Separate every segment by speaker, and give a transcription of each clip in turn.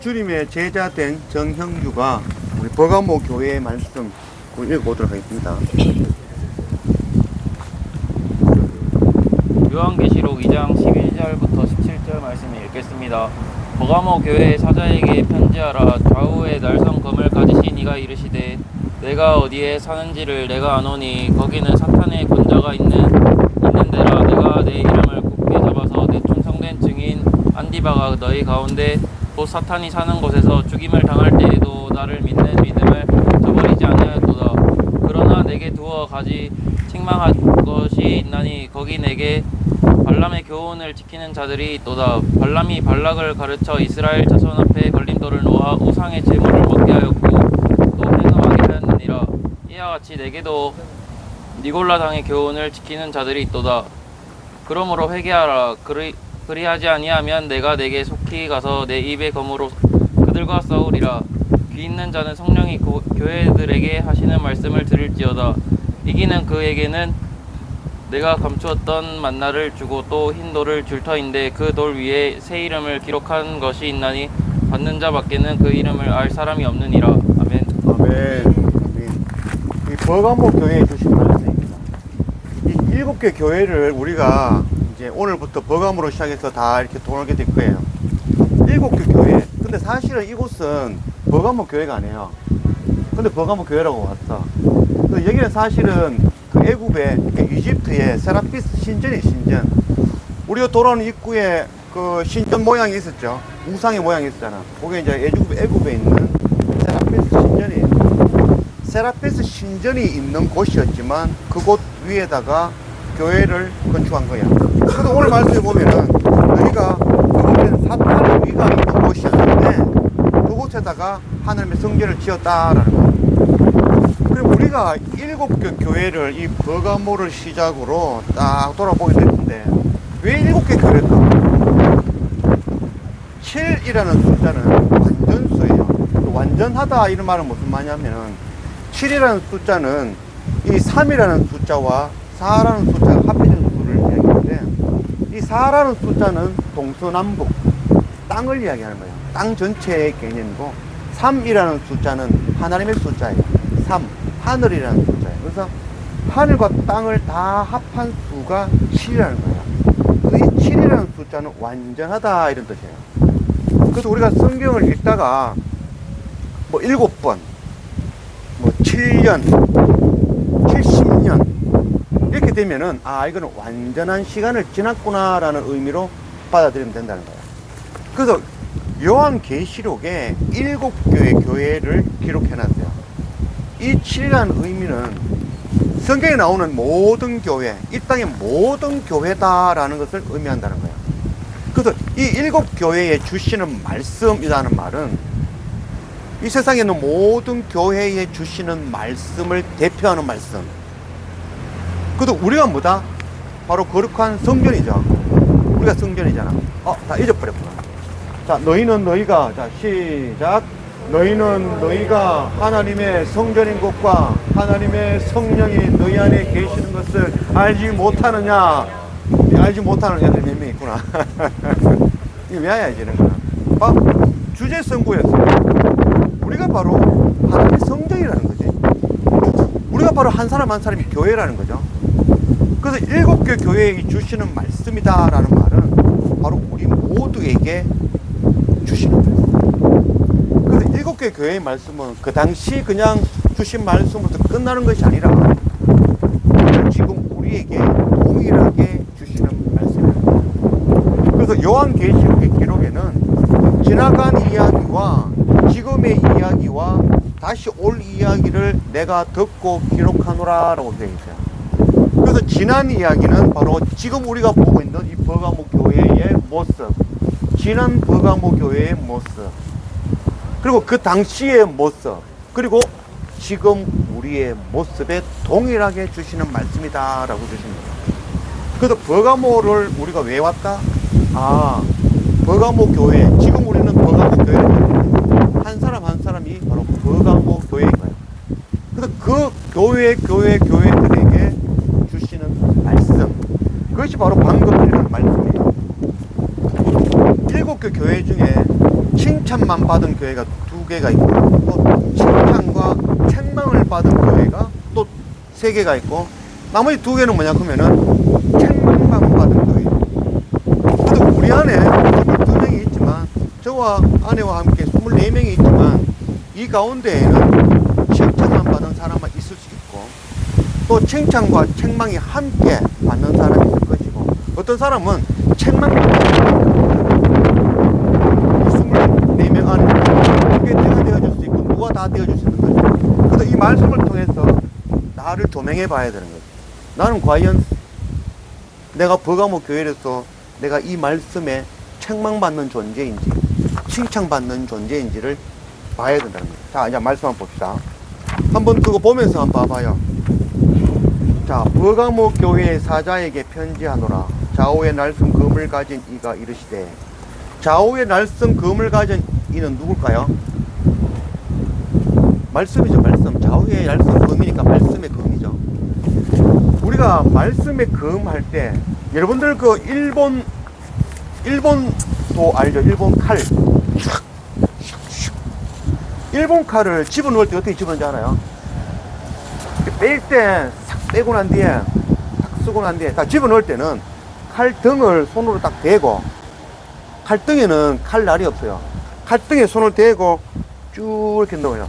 Speaker 1: 주님의 제자 된 정형규가 우리 버가모 교회의 말씀 읽어보도록 하겠습니다.
Speaker 2: 요한계시록 2장 11절부터 17절 말씀을 읽겠습니다. 버가모 교회 사자에게 편지하라 좌우에 날선 검을 가지신 이가 이르시되 내가 어디에 사는지를 내가 아노니 거기는 사탄의 권자가 있는 있는 데라 내가 내 이름을 굳게 잡아서 내 충성된 증인 안디바가 너희 가운데 곧 사탄이 사는 곳에서 죽임을 당할 때에도 나를 믿는 믿음을 저버리지 아니하였도다 그러나 내게 두어 가지 책망할 것이 있나니 거기 내게 발람의 교훈을 지키는 자들이 있도다. 발람이 발락을 가르쳐 이스라엘 자손 앞에 걸림돌을 놓아 우상의 제물을 먹게 하였고 또 행음하게 하였느니라. 이와 같이 내게도 니골라 당의 교훈을 지키는 자들이 있도다. 그러므로 회개하라. 그리, 그리하지 아니하면 내가 내게 속히 가서 내 입의 검으로 그들과 싸우리라. 귀 있는 자는 성령이 고- 교회들에게 하시는 말씀을 들을지어다. 이기는 그에게는 내가 감추었던 만나를 주고 또 흰 돌을 줄 터인데 그 돌 위에 새 이름을 기록한 것이 있나니 받는 자 밖에는 그 이름을 알 사람이 없느니라. 아멘.
Speaker 1: 아멘. 이 버가모 교회에 주신 말씀입니다. 이 일곱 개 교회를 우리가 이제 오늘부터 버가모로 시작해서 다 이렇게 돌게 될 거예요. 일곱 개 교회. 근데 사실은 이곳은 버가모 교회가 아니에요. 근데 버가모 교회라고 왔어. 그 여기는 사실은 그 애굽의 그 이집트의 세라피스 신전이 신전. 우리가 돌아오는 입구에 그 신전 모양이 있었죠. 우상의 모양이 있었잖아. 그게 이제 애굽, 애굽에 있는 세라피스 신전이에요. 세라피스 신전이 있는 곳이었지만 그곳 위에다가 교회를 건축한 거야. 그래서 오늘 말씀에 보면은 여기가 그곳에는 사탄의 위가 있는 곳이었는데 그곳에다가 하나님의 성전을 지었다라는 거예요. 그리고 우리가 일곱 개 교회를 이 버가모를 시작으로 딱 돌아보게 됐는데 왜 일곱 개 교회일까? 7이라는 숫자는 완전수예요. 그 완전하다 이런 말은 무슨 말이냐면은 7이라는 숫자는 이 3이라는 숫자와 4라는 숫자가 합해진 수를 이야기하는데 이 4라는 숫자는 동서남북 땅을 이야기하는 거예요. 땅 전체의 개념이고 3이라는 숫자는 하나님의 숫자예요. 3 하늘이라는 숫자예요. 그래서 하늘과 땅을 다 합한 수가 7이라는 거예요. 이 7이라는 숫자는 완전하다 이런 뜻이에요. 그래서 우리가 성경을 읽다가 뭐 일곱 번, 뭐 7년, 70년 이렇게 되면은 아 이거는 완전한 시간을 지났구나라는 의미로 받아들이면 된다는 거예요. 그래서 요한 계시록에 일곱 교회 교회를 기록해놨어요. 이 7이라는 의미는 성경에 나오는 모든 교회, 이 땅의 모든 교회다라는 것을 의미한다는 거예요. 그래서 이 일곱 교회에 주시는 말씀이라는 말은 이 세상에 있는 모든 교회에 주시는 말씀을 대표하는 말씀. 그래도 우리가 뭐다? 바로 거룩한 성전이죠. 우리가 성전이잖아. 어, 다 잊어버렸구나. 자, 너희는 너희가, 자, 시작. 너희는 너희가 하나님의 성전인 것과 하나님의 성령이 너희 안에 계시는 것을 알지 못하느냐? 알지 못하는 애들이 몇명 있구나. 이게 왜 해야지, 이런 거는. 아, 주제 선구였어. 우리가 바로 하나님의 성전이라는 거지. 우리가 바로 한 사람 한 사람이 교회라는 거죠. 그래서 일곱 개 교회에 주시는 말씀이다라는 말은 바로 우리 모두에게 주시는 말씀. 그래서 일곱 개 교회의 말씀은 그 당시 그냥 주신 말씀으로서 끝나는 것이 아니라 지금 우리에게 동일하게 주시는 말씀입니다. 그래서 요한계시록의 기록에는 지나간 이야기와 지금의 이야기와 다시 올 이야기를 내가 듣고 기록하노라라고 되어 있어요. 그래서 지난 이야기는 바로 지금 우리가 보고 있는 이 버가모 교회의 모습, 지난 버가모 교회의 모습, 그리고 그 당시의 모습, 그리고 지금 우리의 모습에 동일하게 주시는 말씀이다라고 주십니다. 그래서 버가모를 우리가 왜 왔다? 아, 버가모 교회, 지금 우리는 버가모 교회를 한 사람 한 사람이 바로 버가모 교회인 거예요. 그래서 그 교회, 교회, 말씀. 그것이 바로 방금 읽은 말씀이에요. 일곱 개 교회 중에 칭찬만 받은 교회가 두 개가 있고 또 칭찬과 책망을 받은 교회가 또 세 개가 있고 나머지 두 개는 뭐냐 그러면은 책망만 받은 교회. 그래도 우리 안에 22명이 있지만 저와 아내와 함께 24명이 있지만 이 가운데에는 칭찬만 받은 사람만 있을 수 있고 또 칭찬과 책망이 함께 받는 것이고 어떤 사람은 책망 24명 안에 그게 내가 되어줄 수 있고 누가 다 되어줄 수 있는 거죠. 그래서 이 말씀을 통해서 나를 조명해 봐야 되는 거죠. 나는 과연 내가 버가모 교회에서 내가 이 말씀에 책망받는 존재인지 칭찬받는 존재인지를 봐야 된다는 거예요. 자, 이제 말씀 한번 봅시다. 한번 그거 보면서 한번 봐봐요. 자, 버가모 교회 사자에게 편지하노라. 좌우의 날숨 금을 가진 이가 이르시되 좌우의 날숨 금을 가진 이는 누굴까요? 말씀이죠, 말씀. 좌우의 날숨 금이니까 말씀의 금이죠. 우리가 말씀의 금할때 여러분들 그 일본 일본도 알죠? 일본 칼. 일본 칼을 집어넣을 때 어떻게 집어넣는지 알아요? 뺄 때 싹 빼고 난 뒤에 탁 쓰고 난 뒤에 딱 집어넣을 때는 칼등을 손으로 딱 대고 칼등에는 칼날이 없어요. 칼등에 손을 대고 쭉 이렇게 넣어요.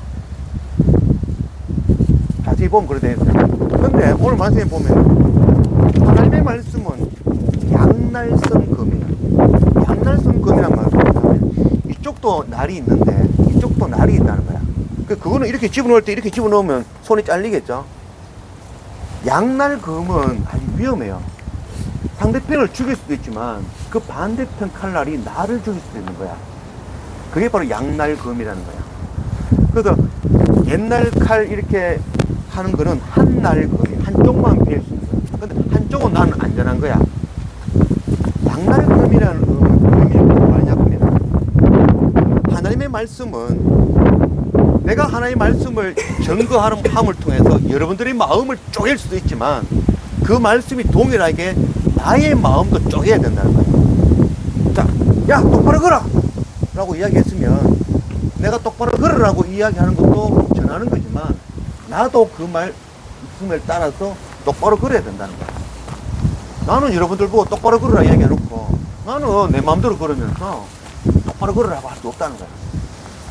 Speaker 1: 자세히 보면 그래 되어 있어요. 근데 오늘 말씀에 보면 하나님의 말씀은 양날선 금이에요. 양날선 금이란 말은 이쪽도 날이 있는데 이쪽도 날이 있다는 거야. 그 그거는 이렇게 집어넣을 때 이렇게 집어넣으면 손이 잘리겠죠. 양날 금은 아주 위험해요. 상대편을 죽일 수도 있지만 그 반대편 칼날이 나를 죽일 수도 있는 거야. 그게 바로 양날금이라는 거야. 그래서 옛날 칼 이렇게 하는 거는 한날금이 한쪽만 빌수 거야. 근데 한쪽은 나는 안전한 거야. 양날금이라는 의미는 말이냐 그러면 하나님의 말씀은 내가 하나님의 말씀을 증거하는 함을 통해서 여러분들의 마음을 쪼갤 수도 있지만 그 말씀이 동일하게 나의 마음도 쪼개야 된다는 거예요. 자, 야, 똑바로 걸어! 라고 이야기했으면 내가 똑바로 걸으라고 이야기하는 것도 전하는 거지만 나도 그 말씀을 따라서 똑바로 걸어야 된다는 거야. 나는 여러분들 보고 똑바로 걸으라 이야기해놓고 나는 내 마음대로 걸으면서 똑바로 걸으라고 할 수 없다는 거야.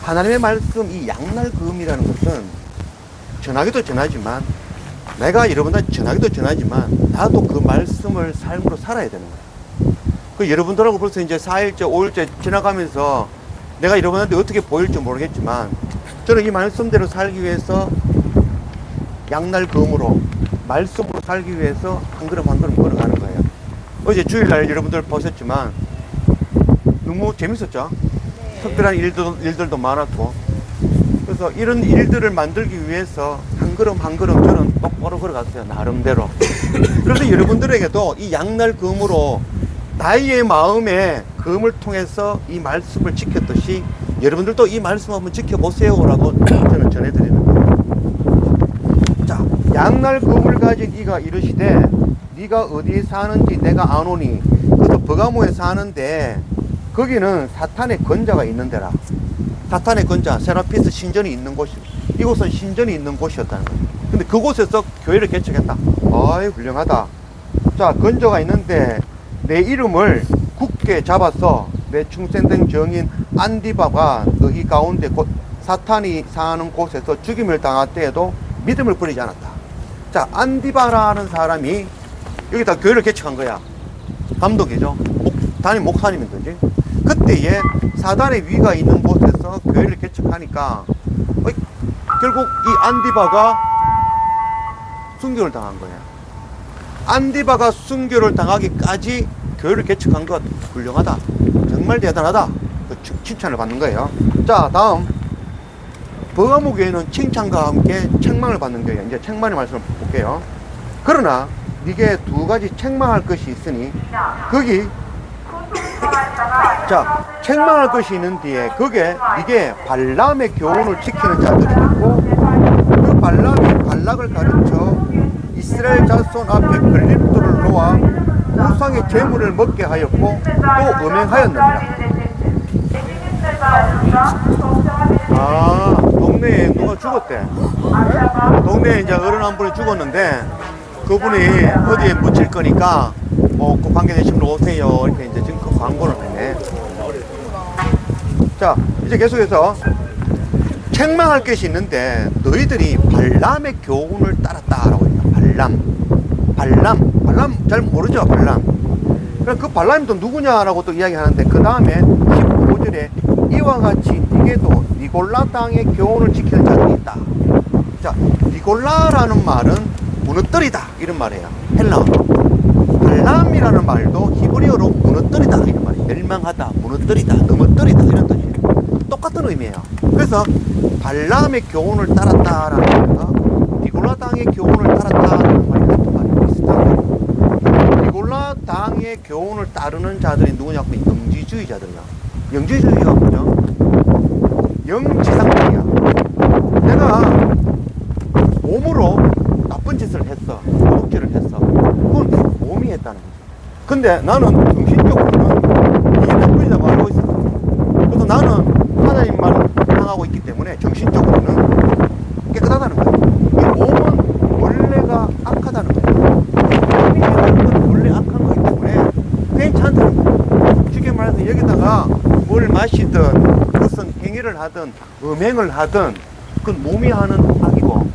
Speaker 1: 하나님의 말씀, 이 양날금이라는 것은 전하기도 전하지만 내가 여러분한테 전하기도 전하지만 나도 그 말씀을 삶으로 살아야 되는 거야. 그 여러분들하고 벌써 이제 4일째, 5일째 지나가면서 내가 여러분한테 어떻게 보일지 모르겠지만 저는 이 말씀대로 살기 위해서 양날 금으로 말씀으로 살기 위해서 한 걸음 한 걸음 걸어가는 거예요. 어제 주일날 여러분들 보셨지만 너무 재밌었죠? 특별한 일도, 일들도 많았고 그래서 이런 일들을 만들기 위해서 한 걸음 한 걸음 저는 똑바로 걸어갔어요 나름대로. 그래서 여러분들에게도 이 양날 금으로 나의 마음에 금을 통해서 이 말씀을 지켰듯이 여러분들도 이 말씀 한번 지켜보세요라고 저는 전해드리는 거예요. 자 양날 금을 가진 이가 이르시되 네가 어디에 사는지 내가 아노니 그래서 버가모에 사는데 거기는 사탄의 권자가 있는 데라. 사탄의 권자 세라피스 신전이 있는 곳이 이곳은 신전이 있는 곳이었다는 거예요 근데 그곳에서 교회를 개척했다. 아이 훌륭하다. 자 권자가 있는데 내 이름을 굳게 잡아서 내 충생된 정인 안디바가 너희 가운데 곧 사탄이 사는 곳에서 죽임을 당할 때에도 믿음을 버리지 않았다. 자 안디바라는 사람이 여기다 교회를 개척한 거야. 감독이죠. 목, 담임 목사님인 거지. 그때에 사단의 위가 있는 곳에서 교회를 개척하니까 어이, 결국 이 안디바가 순교를 당한 거야. 안디바가 순교를 당하기까지 교회를 개척한 것 훌륭하다. 정말 대단하다. 그 칭- 칭찬을 받는 거예요. 자, 다음. 버가모 교회는 칭찬과 함께 책망을 받는 교회예요. 이제 책망의 말씀을 볼게요. 그러나 네게 두 가지 책망할 것이 있으니 거기 자, 책망할 것이 있는 뒤에 그게 이게 발람의 교훈을 지키는 자들이 있고 그 발람이 발락을 가르쳐 이스라엘 자손 앞에 걸림돌을 놓아 우상의 재물을 먹게 하였고 또 음행하였느니라. 아, 동네에 누가 죽었대. 동네에 이제 어른 한 분이 죽었는데 그분이 어디에 묻힐 거니까 뭐 그 관계되신 분 오세요. 이렇게 이제 지금 그 광고를 했네. 자, 이제 계속해서 책망할 것이 있는데 너희들이 발람의 교훈을 따랐다라고 했다. 발람. 발람. 발람 잘 모르죠, 발람. 그럼 그 발람이 또 누구냐라고 또 이야기하는데 그 다음에 15절에 이와 같이 니게도 니골라 땅의 교훈을 지키는 자들이 있다. 자, 니골라라는 말은 무너뜨리다 이런 말이에요. 헬라. 발람이라는 말도 히브리어로 무너뜨리다 이런 말이에요. 멸망하다, 무너뜨리다, 넘어뜨리다 이런 뜻이에요. 똑같은 의미예요. 그래서 발람의 교훈을 따랐다라는 거가 니골라 땅의 교훈을 따랐다라는 말이 같은 말이에요. 비슷한. 니골라 당의 교훈을 따르는 자들이 누구냐고 하면 영지주의자들이야. 영지주의가 뭐죠? 영지상주의야. 내가 몸으로 나쁜 짓을 했어. 도둑질을 했어. 그건 몸이 했다는 거지. 근데 나는 정신적으로는 이게 나쁜 일이라고 알고 있어. 그래서 나는 하나님 말을 향하고 있기 때문에 정신적으로는 깨끗하다는 거야. 이 몸은 원래가 악하다는 거야. 몸이 원래 악한 거기 때문에 괜찮다는 거야. 쉽게 말해서 여기다가 뭘 마시든 무슨 행위를 하든 음행을 하든 그건 몸이 하는 악이고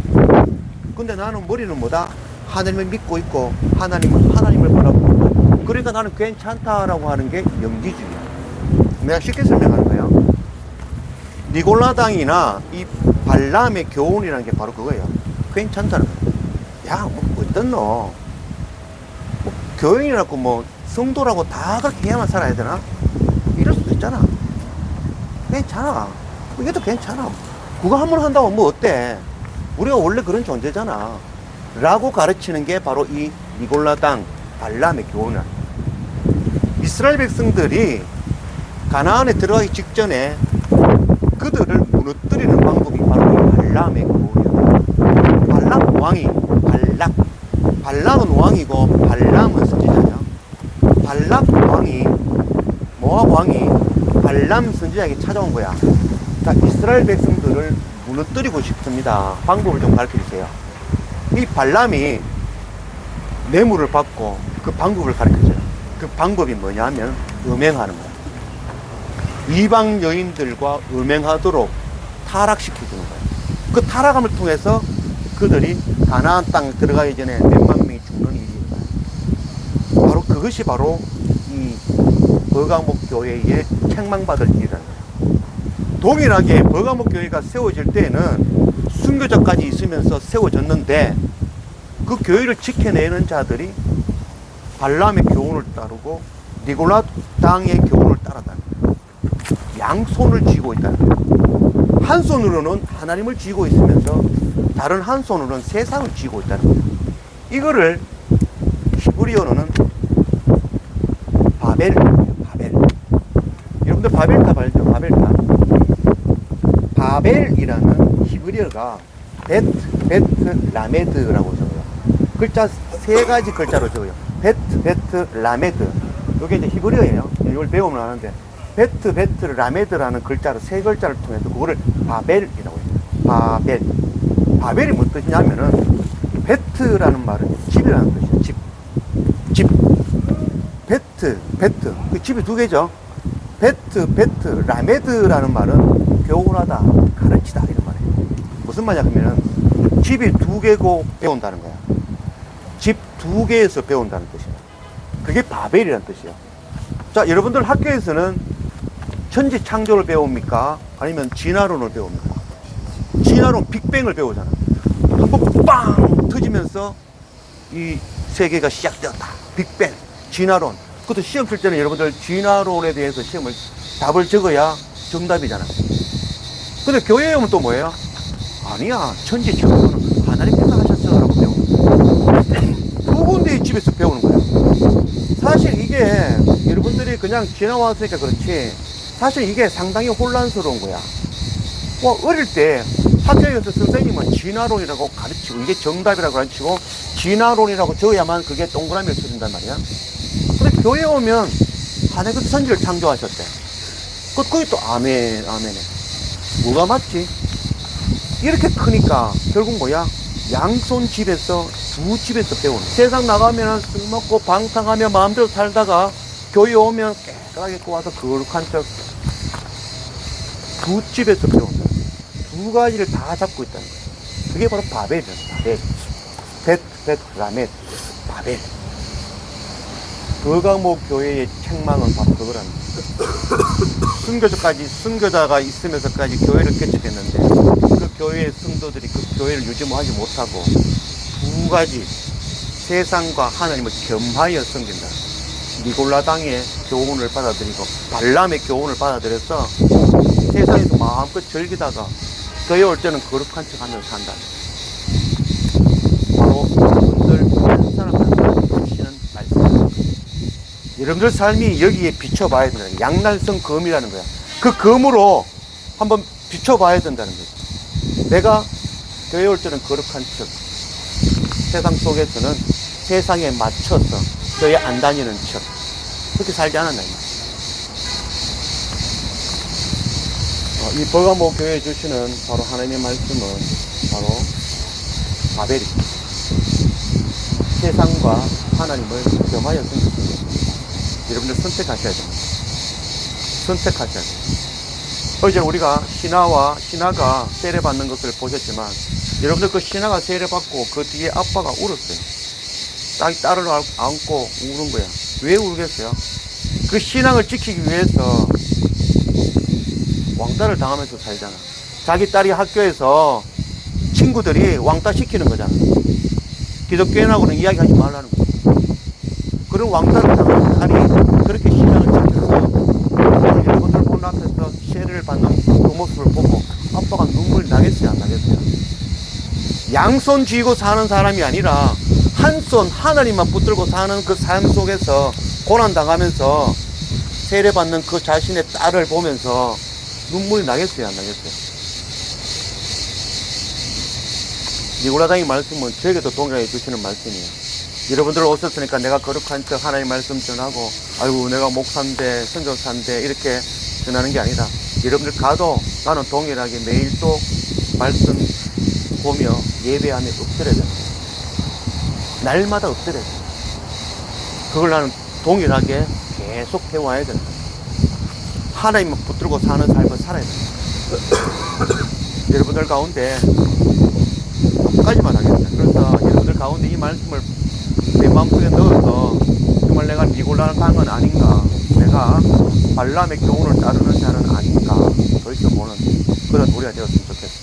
Speaker 1: 근데 나는 머리는 뭐다? 하나님을 믿고 있고 하나님을 하나님을 바라보고 그러니까 나는 괜찮다라고 하는 게 영지주의야. 내가 쉽게 설명하는 거야. 니골라당이나 이 발람의 교훈이라는 게 바로 그거예요. 괜찮다는 거야. 야, 뭐 어떤 너? 뭐 교인이라고 뭐 성도라고 다 그렇게 해야만 살아야 되나? 이럴 수도 있잖아. 괜찮아. 이게 도 괜찮아. 그거 한 번 한다고 뭐 어때? 우리가 원래 그런 존재잖아. 라고 가르치는 게 바로 이 니골라 땅 발람의 교훈이야. 이스라엘 백성들이 가나안에 들어가기 직전에 그들을 무너뜨리는 방법이 바로 이 발람의 교훈이야. 발람 왕이 발락. 발락은 왕이고 발람은 선지자야. 발락 왕이 모압 왕이 발람 선지자에게 찾아온 거야. 자, 이스라엘 백성들을 무너뜨리고 싶습니다. 방법을 좀 가르쳐 주세요. 이 발람이 뇌물을 받고 그 방법을 가르쳐 줘요. 그 방법이 뭐냐면 음행하는 거야. 이방 여인들과 음행하도록 타락시켜 주는 거야. 그 타락함을 통해서 그들이 가나안 땅 들어가기 전에 몇만 명이 죽는 일어나요. 바로 그것이 바로 이 버가목 교회의 책망받을 일이라는 거예요. 동일하게 버가목 교회가 세워질 때에는 순교자까지 있으면서 세워졌는데 그 교회를 지켜내는 자들이 발람의 교훈을 따르고 니골라 땅의 교훈을 거예요. 양손을 쥐고 거예요. 한 손으로는 하나님을 쥐고 있으면서 다른 한 손으로는 세상을 쥐고 있다는 거예요. 이거를 히브리어로는 바벨, 바벨. 여러분들 바벨탑 알죠? 바벨탑. 바벨이라는 히브리어가 베트, 베트, 라메드라고 적어요. 글자 세 가지 글자로 적어요. 베트, 베트, 라메드. 이게 이제 히브리어예요. 이걸 배우면 아는데 베트, 베트, 라메드라는 글자로 세 글자를 통해서 그거를 바벨이라고 해요. 바벨. 바벨이 무슨 뜻이냐면은 베트라는 말은 집이라는 뜻이에요. 집. 집. 베트, 베트. 그 집이 두 개죠. 베트, 베트, 라메드라는 말은 교훈하다, 가르치다 이런 말이에요. 무슨 말이냐 하면은 집이 두 개고 배운다는 거야. 집 두 개에서 배운다는 뜻이야. 그게 바벨이라는 뜻이야. 자, 여러분들 학교에서는 천지 창조를 배웁니까? 아니면 진화론을 배웁니까? 진화론 빅뱅을 배우잖아. 한번 빵 터지면서 이 세계가 시작되었다. 빅뱅, 진화론. 그것도 시험 칠 때는 여러분들 진화론에 대해서 시험을 답을 적어야 정답이잖아. 근데 교회에 오면 또 뭐예요? 아니야. 천지 창조는 하나님께서 하셨어라고 배우는 거야. 두 군데 집에서 배우는 거야. 사실 이게 여러분들이 그냥 지나왔으니까 그렇지. 사실 이게 상당히 혼란스러운 거야. 뭐 어릴 때 학교에서 선생님은 진화론이라고 가르치고 이게 정답이라고 가르치고 진화론이라고 적어야만 그게 동그라미를 쳐준단 말이야. 근데 교회에 오면 하나님께서 천지를 창조하셨대. 그, 그게 또 아멘, 아멘에. 뭐가 맞지? 이렇게 크니까 결국 뭐야? 양손 집에서 두 집에서 배우는. 세상 나가면 술 먹고 방탕하며 마음대로 살다가 교회 오면 깨끗하게 와서 거룩한 척. 두 집에서 배운다. 두 가지를 다 잡고 있다는 거야. 그게 바로 바벨이야, 바벨. 벳, 벳, 라멧, 바벨. 거강목 교회의 책망은 바로 거야. 순교자까지, 순교자가 있으면서까지 교회를 개척했는데, 그 교회의 성도들이 그 교회를 유지 하지 못하고, 두 가지, 세상과 하나님을 겸하여 섬긴다. 니골라당의 교훈을 받아들이고, 발람의 교훈을 받아들여서, 세상에서 마음껏 즐기다가, 교회 올 때는 거룩한 척 하면서 산다. 바로 여러분들 한 사람 한 사람 주시는 말씀입니다. 여러분들 삶이 여기에 비춰봐야 된다. 양날성 검이라는 거야. 그 검으로 한번 비춰봐야 된다는 거죠. 내가 교회 올 때는 거룩한 척, 세상 속에서는 세상에 맞춰서 교회 안 다니는 척, 그렇게 살지 않았나. 이 말이야. 어, 이 버가모 교회 주시는 바로 하나님의 말씀은 바로 바벨입니다. 세상과 하나님을 겸하여 섬기는 여러분들 선택하셔야 됩니다. 선택하셔야 돼요. 어제 우리가 신하와 신하가 세례받는 것을 보셨지만 여러분들 그 신하가 세례 받고 그 뒤에 아빠가 울었어요. 자기 딸을 안- 안고 우는 거야. 왜 울겠어요? 그 신앙을 지키기 위해서 왕따를 당하면서 살잖아. 자기 딸이 학교에서 친구들이 왕따 시키는 거잖아. 기독교인하고는 이야기하지 말라는 거. 그런 왕따를 당한 딸이 그렇게 신앙을 지켜서 여러분들 본 앞에서 세례를 받는 그 모습을 보고 아빠가 눈물 나겠어요, 안 나겠어요? 양손 쥐고 사는 사람이 아니라 한 손 하나님만 붙들고 사는 그 삶 속에서 고난 당하면서 세례 받는 그 자신의 딸을 보면서 눈물이 나겠어요, 안 나겠어요? 니고라당의 말씀은 저에게도 동일하게 주시는 말씀이에요. 여러분들 오셨으니까 내가 거룩한 척 하나님 말씀 전하고, 아이고, 내가 목사인데, 선교사인데, 이렇게 전하는 게 아니라, 여러분들 가도 나는 동일하게 매일 또 말씀 보며 예배하며 엎드려야 됩니다. 날마다 엎드려야. 그걸 나는 동일하게 계속 해와야 된다. 하나님만 붙들고 사는 삶을 살아야 된다. 여러분들 가운데 까지만 하겠어요. 그래서 여러분들 가운데 이 말씀을 내 마음속에 넣어서 정말 내가 니골라는 강은 아닌가, 내가 발람의 교훈을 따르는 자는 아닌가, 돌이켜보는 그런 우리가 되었으면 좋겠어요.